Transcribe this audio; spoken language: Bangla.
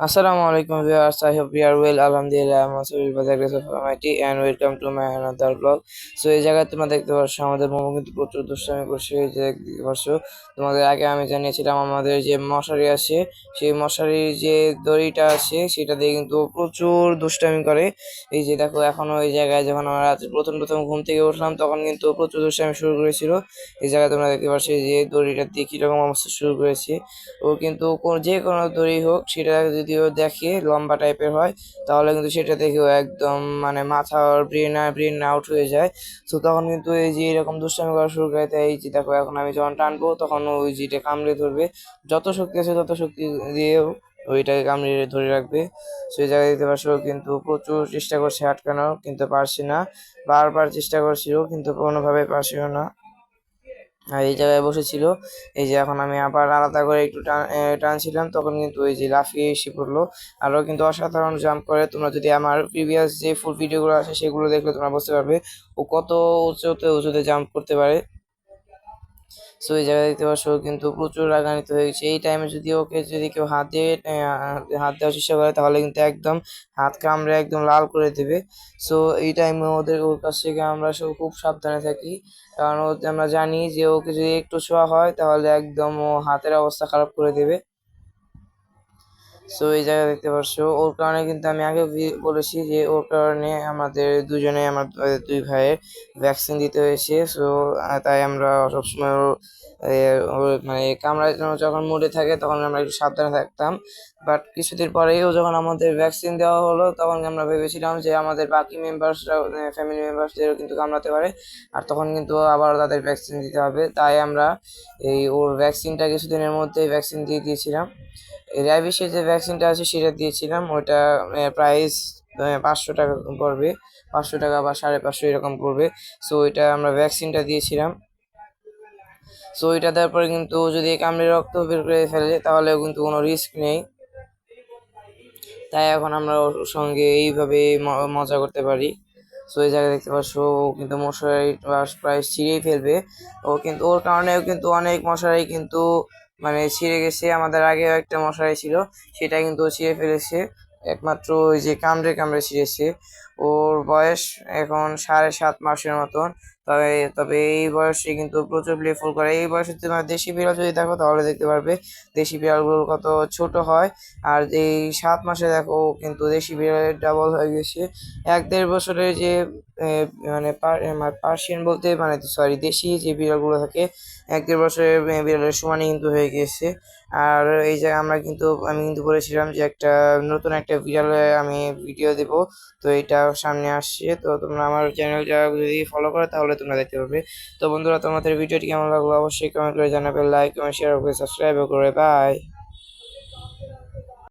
Assalamu alaikum viewers. I hope you are well. Alhamdulillah, I'm also with the grace of Almighty and welcome to my another vlog. এই জায়গায় তোমরা দেখতে পাচ্ছ আমাদের মোমো কিন্তু প্রচুর দুষ্টামি করছে এই যে দেখতে পাচ্ছ তোমাদের আগে আমি জানিয়েছিলাম আমাদের যে মশারি আছে সেই মশারির যে দড়িটা আছে সেটা দিয়ে কিন্তু প্রচুর দুষ্টামি করে এই যে দেখো এখনও এই জায়গায় যখন আমরা রাত্রে প্রথম প্রথম ঘুম থেকে উঠলাম তখন কিন্তু প্রচুর দুষ্টামি শুরু করেছিল এই জায়গায় তোমরা দেখতে পাচ্ছ যে দড়িটা দিয়ে কীরকম অবস্থা শুরু করেছে ও কিন্তু যে কোনো দড়ি হোক সেটা যদি ও দেখে লম্বা টাইপের হয়, তাহলে কিন্তু সেটা দেখেও একদম মানে মাথা ব্রেন ব্রেন আউট হয়ে যায়। তো তখন কিন্তু এই যে এরকম দুষ্টামি করা শুরু করে তাই এই যে দেখো এখন আমি যখন টানবো তখন ওই যেটা কামড়ে ধরবে, যত শক্তি আছে তত শক্তি দিয়েও ওইটাকে কামড়ে ধরে রাখবে। সেই জায়গায় দেখতে পাচ্ছ ও কিন্তু প্রচুর চেষ্টা করছে আটকানোর, কিন্তু পারছি না। বারবার চেষ্টা করছিল কিন্তু কোনোভাবে পারছিল না। আর এই জায়গায় বসেছিল। এই যে এখন আমি আবার আলাদা করে একটু টান টানছিলাম, তখন কিন্তু ওই যে লাফিয়ে এসে পড়ল। আরও কিন্তু অসাধারণ জাম্প করে। তোমরা যদি আমার প্রিভিয়াস যে ফুল ভিডিওগুলো আছে, সেগুলো দেখলে তোমরা বুঝতে পারবে ও কত উঁচুতে উঁচুতে জাম্প করতে পারে। সো এই জায়গায় দেখতে পাচ্ছ কিন্তু প্রচুর রাগান্বিত হয়ে গেছে। এই টাইমে যদি ওকে যদি কেউ হাত দিয়ে হাত দেওয়ার চেষ্টা করে, তাহলে কিন্তু একদম হাত কামড়ে একদম লাল করে দেবে। সো এই টাইমে ওদের ওর কাছ থেকে আমরা সব খুব সাবধানে থাকি। কারণ আমরা জানি যে ওকে যদি একটু ছোঁয়া হয়, তাহলে একদম ও হাতের অবস্থা খারাপ করে দেবে। সো এই জায়গা দেখতে পাচ্ছ ওর কারণে কিন্তু আমি আগে বলেছি যে ওর কারণে আমাদের দুজনে, আমার দুই ভাইয়ের ভ্যাকসিন দিতে হয়েছে। সো তাই আমরা সবসময় মানে কামড়ায় যখন মুডে থাকে তখন আমরা একটু সাবধানে থাকতাম। বাট কিছুদিন পরেই ও যখন আমাদের ভ্যাকসিন দেওয়া হলো, তখন আমরা ভেবেছিলাম যে আমাদের বাকি মেম্বার্সরা ফ্যামিলি মেম্বার্সদেরও কিন্তু কামড়াতে পারে। আর তখন কিন্তু আবার তাদের ভ্যাকসিন দিতে হবে। তাই আমরা এই ওর ভ্যাকসিনটা কিছুদিনের মধ্যেই ভ্যাকসিন দিয়ে দিয়েছিলাম। র্যাবিসের যে ভ্যাকসিনটা আছে, সেটা দিয়েছিলাম। ওটা প্রাইস পাঁচশো টাকা পড়বে। পাঁচশো টাকা বা সাড়ে পাঁচশো এরকম পড়বে। সো ওইটা আমরা ভ্যাকসিনটা দিয়েছিলাম। সো ওইটা দেওয়ার পরে কিন্তু যদি কামড়ে রক্ত বের করে ফেলে তাহলে কিন্তু কোনো রিস্ক নেই। তাই এখন আমরা ওর সঙ্গে এইভাবে মজা করতে পারি। সো এই জায়গায় দেখতে পাচ্ছ, ও কিন্তু মশারি প্রায় ছিঁড়েই ফেলবে। ও কিন্তু, ওর কারণেও কিন্তু অনেক মশারি কিন্তু মানে ছিঁড়ে গেছে, আমাদের আগে একটা মশারি ছিল, সেটা কিন্তু ছিঁড়ে ফেলেছে। একমাত্র ওই যে কামড়ে কামড়ে ছিঁড়েছে। ওর বয়স এখন সাড়ে সাত মাসের মতন। তবে তবে এই বয়সে কিন্তু প্রচুর প্লেফুল করে। এই বয়সে তোমরা দেশি বিড়াল যদি দেখো, তাহলে দেখতে পারবে দেশি বিড়ালগুলো কত ছোট হয়। আর এই সাত মাসে দেখো, কিন্তু দেশি বিড়ালের ডাবল হয়ে গেছে। এক দেড় বছরের যে মানে পার্সিয়ান বলতে মানে সরি দেশি যে বিড়ালগুলো থাকে, এক দেড় বছরের বিড়ালের সমানই কিন্তু হয়ে গেছে। আর এই যে আমরা কিন্তু, আমি কিন্তু বলেছিলাম যে একটা নতুন একটা বিড়ালে আমি ভিডিও দেব। তো এটা সামনে আসছে। তো তোমরা আমার চ্যানেলটা যদি ফলো করো, তাহলে তোমরা দেখতে পাবে তো বন্ধুরা, তোমাদের ভিডিওটি কেমন লাগল অবশ্যই কমেন্ট করে জানাবে লাইক কমেন্ট শেয়ার করে সাবস্ক্রাইবও করে বাই